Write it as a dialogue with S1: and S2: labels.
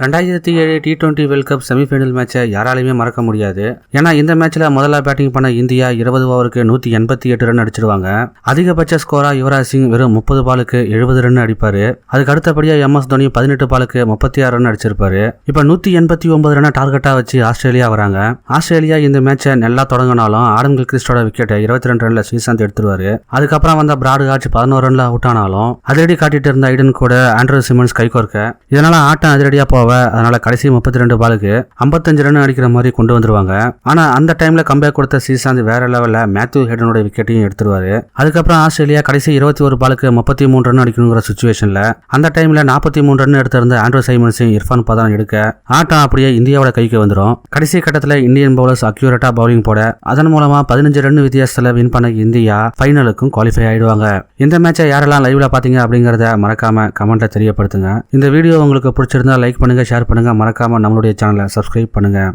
S1: ரெண்டாயிரத்தி ஏழு T twenty world cup semifinal மேட்சை யாராலையுமே மறக்க முடியாது. ஏன்னா இந்த மேட்ச்ல முதல்ல பேட்டிங் பண்ண இந்தியா இருபது ஓவருக்கு நூத்தி எண்பத்தி எட்டு ரன் அடிச்சிருவாங்க. அதிகபட்ச ஸ்கோரா யுவராஜ் சிங் வெறும் முப்பது பாலுக்கு எழுபது ரன் அடிப்பாரு. அதுக்கு அடுத்தபடியா எம் எஸ் தோனி பதினெட்டு பாலுக்கு முப்பத்தி ஆறு ரன் அடிச்சிருப்பாரு. இப்ப நூத்தி எண்பத்தி ஒன்பது ரன் டார்கெட்டா வச்சு ஆஸ்திரேலியா வராங்க. ஆஸ்திரேலியா இந்த மேட்சை நல்லா தொடங்கினாலும் ஆடம் கிறிஸ்டோட விக்கெட்டை இருபத்தி ரெண்டு ரன்ல ஸ்ரீசாந்த் எடுத்துருவாரு. அதுக்கப்புறம் வந்த பிராடு ஆட்சி பதினோரு ரன்ல அவுட் ஆனாலும் அதிரடி காட்டிட்டு இருந்த ஐடன் கூட ஆண்ட்ரோ சிமன்ஸ் கைகோர்க்க இதனால ஆட்டம் அதிரடியா போக அதனால கடைசி முப்பத்தி ரெண்டு பாலுக்கு ஐம்பத்தஞ்சு ரன் அடிக்கிற மாதிரி கொண்டு வந்துருவாங்க. ஆனா அந்த டைம்ல கம்பேக் கொடுத்த ஸ்ரீசாந்த் வேற லெவல்ல மேத்யூ ஹெடனோட விக்கெட்டையும் எடுத்துருவாரு. அதுக்கப்புறம் ஆஸ்திரேலியா கடைசி இருபத்தி ஒரு பாலுக்கு முப்பத்தி மூணு ரன் அடிக்கணுங்கிற சுச்சுவேஷன்ல அந்த டைம்ல நாற்பத்தி மூணு ரன் எடுத்திருந்த ஆண்ட்ரோ சைமன்ஸையும் இர்ஃபான் பதான் எடுக்க ஆட்டம் அப்படியே இந்தியாவோட கைக்கு வந்துடும் கடைசி கட்டத்தில் இந்தியன் பவுலர்ஸ் அக்யூரேட்டா பவுலிங் போட அதன் மூலமா பதினஞ்சு ரன் வித்தியாசத்தில் வின் பண்ண இந்தியா ஃபைனலுக்கும் குவாலிஃபை ஆயிடுவாங்க. இந்த மேட்சை யாரெல்லாம் லைவ்ல பாத்தீங்க அப்படிங்கறத மறக்காம கமெண்ட்ல தெரியப்படுத்துங்க. இந்த வீடியோ உங்களுக்கு பிடிச்சிருந்தா லைக் பண்ணுங்க. ஷேர் பண்ணுங்கள் மறக்காமல் நம்மளுடைய சேனலை சப்ஸ்கிரைப் பண்ணுங்கள்